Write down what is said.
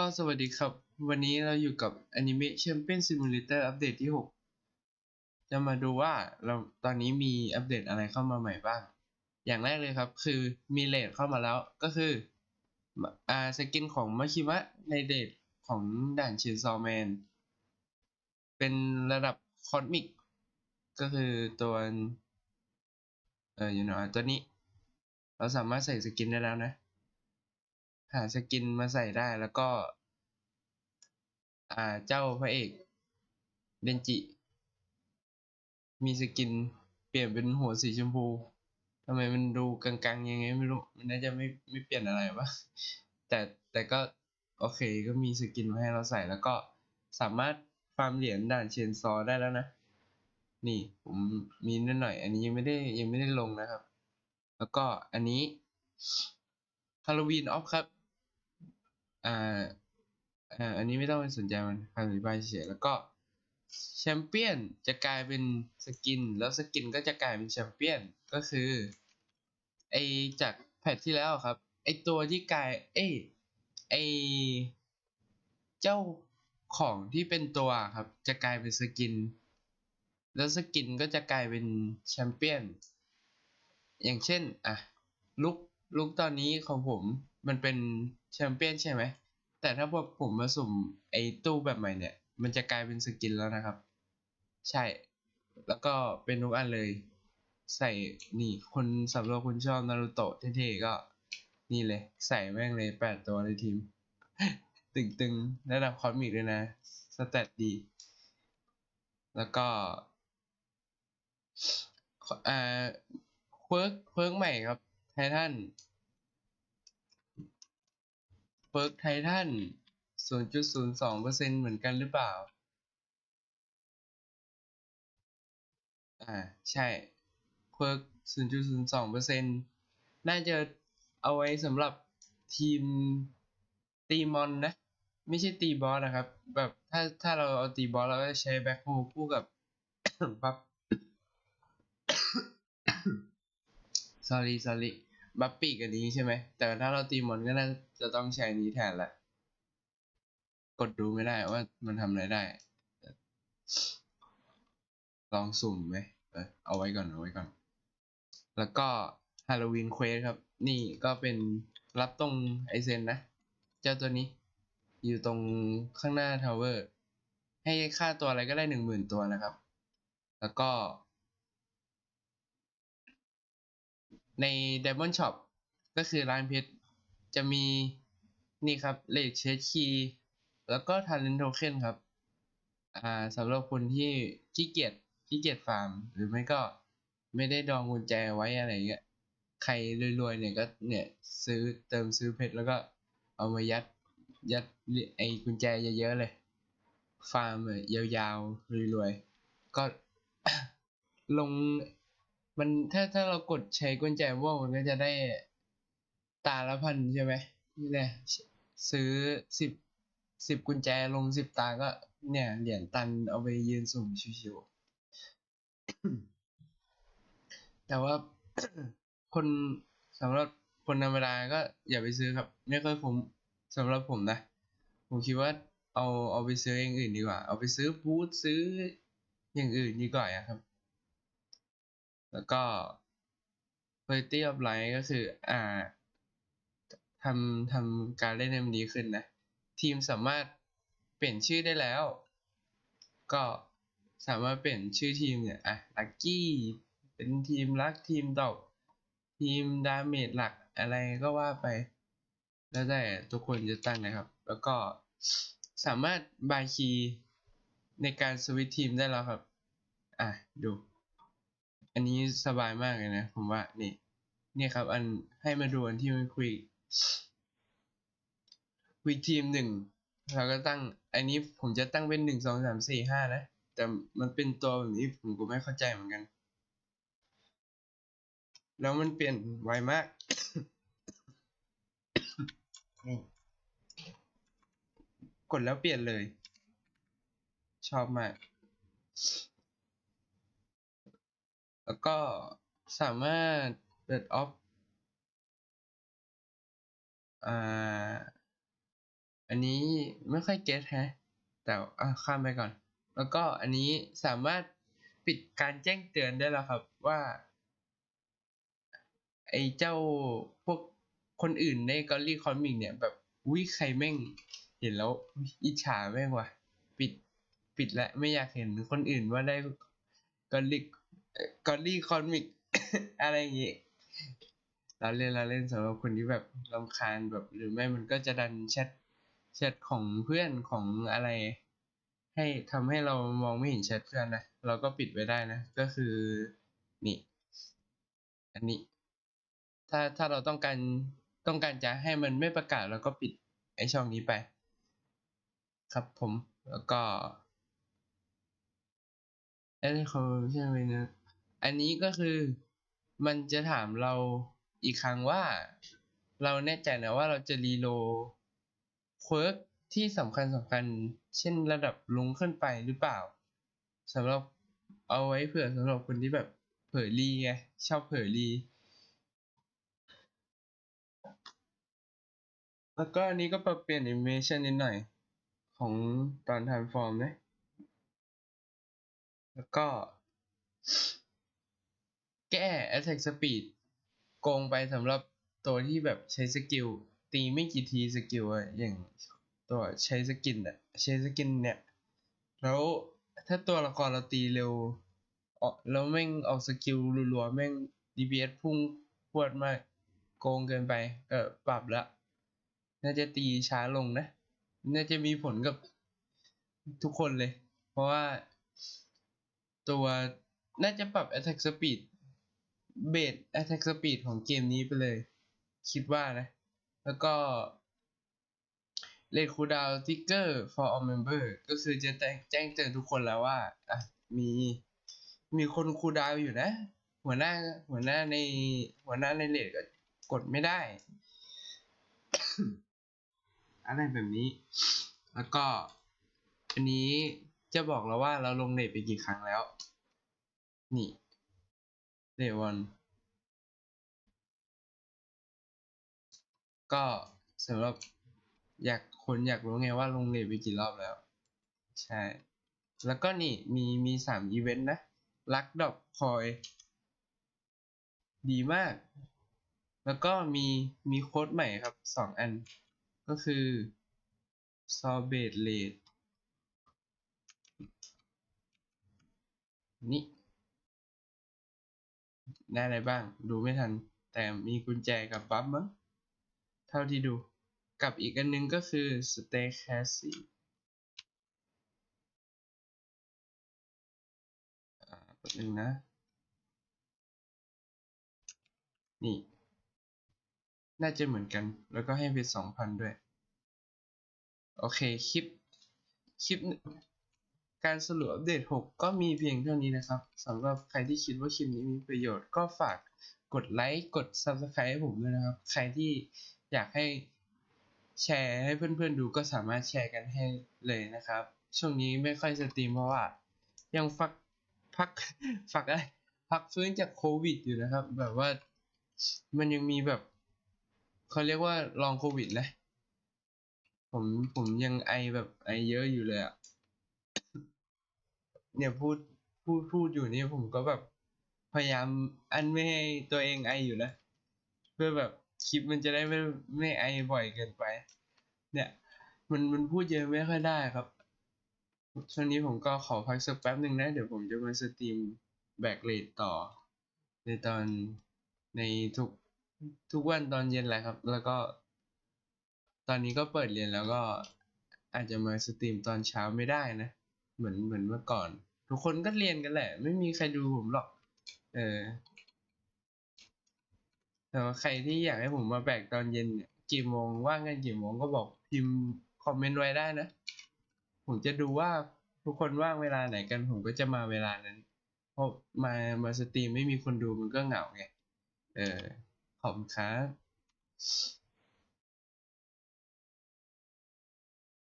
ก็สวัสดีครับ วันนี้เราอยู่กับ Anime Champion Simulator อัปเดตที่ 6 จะมาดูว่าเราตอนนี้มีอัปเดตอะไรเข้ามาใหม่บ้าง อย่างแรกเลยครับ คือมีเลทเข้ามาแล้วก็คืออ่าสกินของมาคิมะในเดทของด่านเชนซอแมน เป็นระดับคอสมิก ก็คือตัวเอออยู่หนอตัวนี้ เราสามารถใส่สกินได้แล้วนะ หาสกินมาใส่ได้แล้วก็ อ่าเจ้าพระเอกเดนจิ มีสกินเปลี่ยนเป็นหัวสีชมพูทำไมมันดูกลางๆยังไงไม่รู้ มันน่าจะไม่ไม่เปลี่ยนอะไรวะแต่แต่ก็โอเคก็มีสกินมาให้เราใส่แล้วก็สามารถฟาร์มเหรียญด่านเชนซอได้แล้วนะ นี่ผมมีนิดหน่อย อันนี้ยังไม่ได้ยังไม่ได้ลงนะครับ แล้วก็อันนี้ฮาโลวีนออฟครับ อ่าอ่าอันนี้ไม่ต้องไปสนใจมันคำอธิบายเฉยแล้วก็แชมเปี้ยนจะกลายเป็นสกิน แล้วสกินก็จะกลายเป็นแชมเปี้ยนก็คือไอจากแพทที่แล้วครับ ไอตัวที่กลายเอ้ยไอเจ้าของที่เป็นตัวครับ จะกลายเป็นสกิน แล้วสกินก็จะกลายเป็นแชมเปี้ยน อย่างเช่นอะลุกลุกตอนนี้ของผมมันเป็นแชมเปี้ยนใช่ไหม แต่ถ้าพวกผมมาสุ่มไอ้ตู้แบบใหม่เนี่ย มันจะกลายเป็นสกินแล้วนะครับ ใช่ แล้วก็เป็นทุกอันเลย ใส่นี่คนสำหรับคนชอบนารูโตะเท่ๆก็ นี่เลย ใส่แม่งเลยแปดตัวในทีม ตึงๆ ระดับคอมิกเลยนะ สแตทดี แล้วก็เอ่าเพิร์กเพิร์กใหม่ครับไททัน เพิร์กไททัน0.02%เหมือนกันหรือเปล่า อ่า ใช่เพิร์ก0.02%น่าจะเอาไว้สำหรับทีมตีมอนนะ ไม่ใช่ตีบอสนะครับ แบบถ้าถ้าเราเอาตีบอสเราก็ใช้แบ็คโฮคู่กับปั๊บ sorry sorry บัฟปีกอันนี้ใช่ไหม แต่ถ้าเราตีมอนก็น่าจะต้องใช้นี้แทนละ กดดูไม่ได้ว่ามันทำอะไรได้ ลองสุ่มไหมเออเอาไว้ก่อน เอาไว้ก่อน แล้วก็ฮาโลวีนเควสครับ นี่ก็เป็นรับตรงไอเซนนะ เจ้าตัวนี้ อยู่ตรงข้างหน้าทาวเวอร์ ให้ค่าตัวอะไรก็ได้หนึ่งหมื่นตัวนะครับ แล้วก็ ใน Diamond Shop ก็คือร้านเพชรจะมีนี่ครับเลดเชดคีแล้วก็ Talent Token ครับ อ่าสำหรับคนที่ขี้เกียจขี้เกียจฟาร์ม หรือไม่ก็ไม่ได้ดองกุญแจไว้อะไรเงี้ยใครรวยๆเนี่ยก็เนี่ยซื้อเติมซื้อเพชรแล้วก็เอามายัดยัดไอ้กุญแจเยอะๆเลย ฟาร์มยาวๆรวยๆก็ลง มันถ้าถ้าเรากดใช้กุญแจม่วงมันก็จะได้ตาละพันใช่ไหมนี่แหละซื้อสิบสิบกุญแจลงสิบตาก็เนี่ยเหรียญตันเอาไปยืนสุ่มชิวๆแต่ว่าคนสำหรับคนธรรมดาก็อย่าไปซื้อครับ ไม่ค่อยผมสำหรับผมนะ ผมคิดว่าเอาเอาไปซื้ออย่างอื่นดีกว่า เอาไปซื้อบูธซื้ออย่างอื่นดีกว่าครับ แล้วก็ quality of life ก็คืออ่าทำทำการเล่นให้มันดีขึ้นนะ ทีมสามารถเปลี่ยนชื่อได้แล้ว ก็สามารถเปลี่ยนชื่อทีมเนี่ยอะลักกี้เป็นทีมรักทีมดอกทีมดาเมจหลักอะไรก็ว่าไป แล้วแต่ทุกคนจะตั้งนะครับ แล้วก็สามารถบายคีในการสวิตทีมได้แล้วครับ อะ ดู อันนี้สบายมากเลยนะ ผมว่านี่ เนี่ยครับ อันให้มาดูอันที่มันคุย คุยทีมหนึ่งเราก็ตั้ง อันนี้ผมจะตั้งเป็นหนึ่งสองสามสี่ห้านะ แต่มันเป็นตัวแบบนี้ผมก็ไม่เข้าใจเหมือนกัน แล้วมันเปลี่ยนไวมากกดแล้วเปลี่ยนเลย ชอบมาก แล้วก็สามารถเปิดออฟอ่าอันนี้ไม่ค่อยเก็ตแฮะ แต่อะข้ามไปก่อน แล้วก็อันนี้สามารถปิดการแจ้งเตือนได้แล้วครับว่า ไอ้เจ้าพวกคนอื่นในกอรี่คอมิกเนี่ยแบบวิใครแม่งเห็นแล้วอิจฉาแม่งว่ะ ปิดปิดและไม่อยากเห็นคนอื่นว่าได้กอรี่ กอรี่คอมิกอะไรอย่างงี้เราเล่นเราเล่นสำหรับคนที่แบบรำคาญแบบหรือไม่มันก็จะดันแชทแชทของเพื่อนของอะไร ให้ทำให้เรามองไม่เห็นแชทเพื่อนนะเราก็ปิดไว้ได้นะ ก็คือนี่ อันนี้ ถ้าถ้าเราต้องการต้องการจะให้มันไม่ประกาศเราก็ปิดไอช่องนี้ไป ครับผมแล้วก็เอ้ยเขาใช่ไหมนะ อันนี้ก็คือมันจะถามเราอีกครั้งว่า เราแน่ใจนะว่าเราจะรีโลเคิร์กที่สำคัญสำคัญ เช่นระดับลงขึ้นไปหรือเปล่าสำหรับเอาไว้เผื่อสำหรับคนที่แบบเผลอรีไงชอบเผลอรีแล้วก็อันนี้ก็ปรับเปลี่ยนแอนิเมชันนิดหน่อย ของตอน transform นะ แล้วก็ แก้ attack speed โกงไปสำหรับตัวที่แบบใช้สกิล ตีไม่กี่ทีสกิลอะอย่างตัวใช้สกินอะใช้สกินเนี่ย แล้วถ้าตัวละครเราตีเร็วออกแล้วแม่งออกสกิลรัวๆแม่ง DPS พุ่งพวดมากโกงเกินไปก็ปรับละ น่าจะตีช้าลงนะ น่าจะมีผลกับทุกคนเลย เพราะว่าตัวน่าจะปรับ attack speed เบส attack speed ของเกมนี้ไปเลย คิดว่านะ แล้วก็เลคูดาวทิกเกอร์ for all member ก็คือจะแจ้งเตือนทุกคนแล้วว่าอะมีมีคนคูดาวอยู่นะ หัวหน้าหัวหน้าในหัวหน้าในเลดก็กดไม่ได้ อะไรแบบนี้ แล้วก็ อันนี้จะบอกเราว่าเราลงเลทไปกี่ครั้งแล้ว นี่ เลทวันก็สำหรับอยากคนอยากรู้ไงว่าลงเลทไปกี่รอบแล้ว ใช่ แล้วก็นี่มีมีสามอีเวนต์นะลักดอกคอย ดีมาก แล้วก็มีมีโค้ดใหม่ครับสองอัน ก็คือ s o r b a t r a t e นี่ ได้อะไรบ้าง ดูไม่ทัน แต่มีกุญแจกับบัฟมั้งเท่าที่ดู กับอีกอันนึงก็คือ Stay Classy อ่าแป๊บนึงนะ นี่ น่าจะเหมือนกัน แล้วก็ให้ไปสองพันด้วย โอเค คลิป คลิป การสรุปอัปเดต 6 ก็มีเพียงเท่านี้นะครับสำหรับใครที่คิดว่าคลิปนี้มีประโยชน์ก็ฝากกดไลค์กด Subscribe ให้ผมด้วยนะครับ ใครที่อยากให้แชร์ให้เพื่อนๆดูก็สามารถแชร์กันให้เลยนะครับ ช่วงนี้ไม่ค่อยสตรีมเพราะว่า ยังฟักพักฟักอะไรพักฟื้นจากโควิดอยู่นะครับ แบบว่ามันยังมีแบบเขาเรียกว่าลองโควิดนะผมผมยังไอแบบไอเยอะอยู่เลยอะ เนี่ยพูดพูดพูดอยู่นี่ผมก็แบบพยายามอันไม่ให้ตัวเองไออยู่นะเพื่อแบบคลิปมันจะได้ไม่ไม่ไอบ่อยเกินไป เนี่ย มันมันพูดเยอะไม่ค่อยได้ครับช่วงนี้ผมก็ขอพักสักแป๊บหนึ่งนะเดี๋ยวผมจะมาสตรีมแบกเลดต่อ ในตอนในทุกทุกวันตอนเย็นแหละครับ แล้วก็ ตอนนี้ก็เปิดเรียนแล้วก็อาจจะมาสตรีมตอนเช้าไม่ได้นะ เหมือนเหมือนเมื่อก่อน ทุกคนก็เรียนกันแหละ ไม่มีใครดูผมหรอก เออ แต่ว่าใครที่อยากให้ผมมาแบกตอนเย็นเนี่ยกี่โมงว่างกันกี่โมงก็บอกพิมพ์คอมเมนต์ไว้ได้นะ ผมจะดูว่าทุกคนว่างเวลาไหนกันผมก็จะมาเวลานั้นเพราะมามาสตรีมไม่มีคนดูมันก็เหงาไง เออ ขอบคุณครับ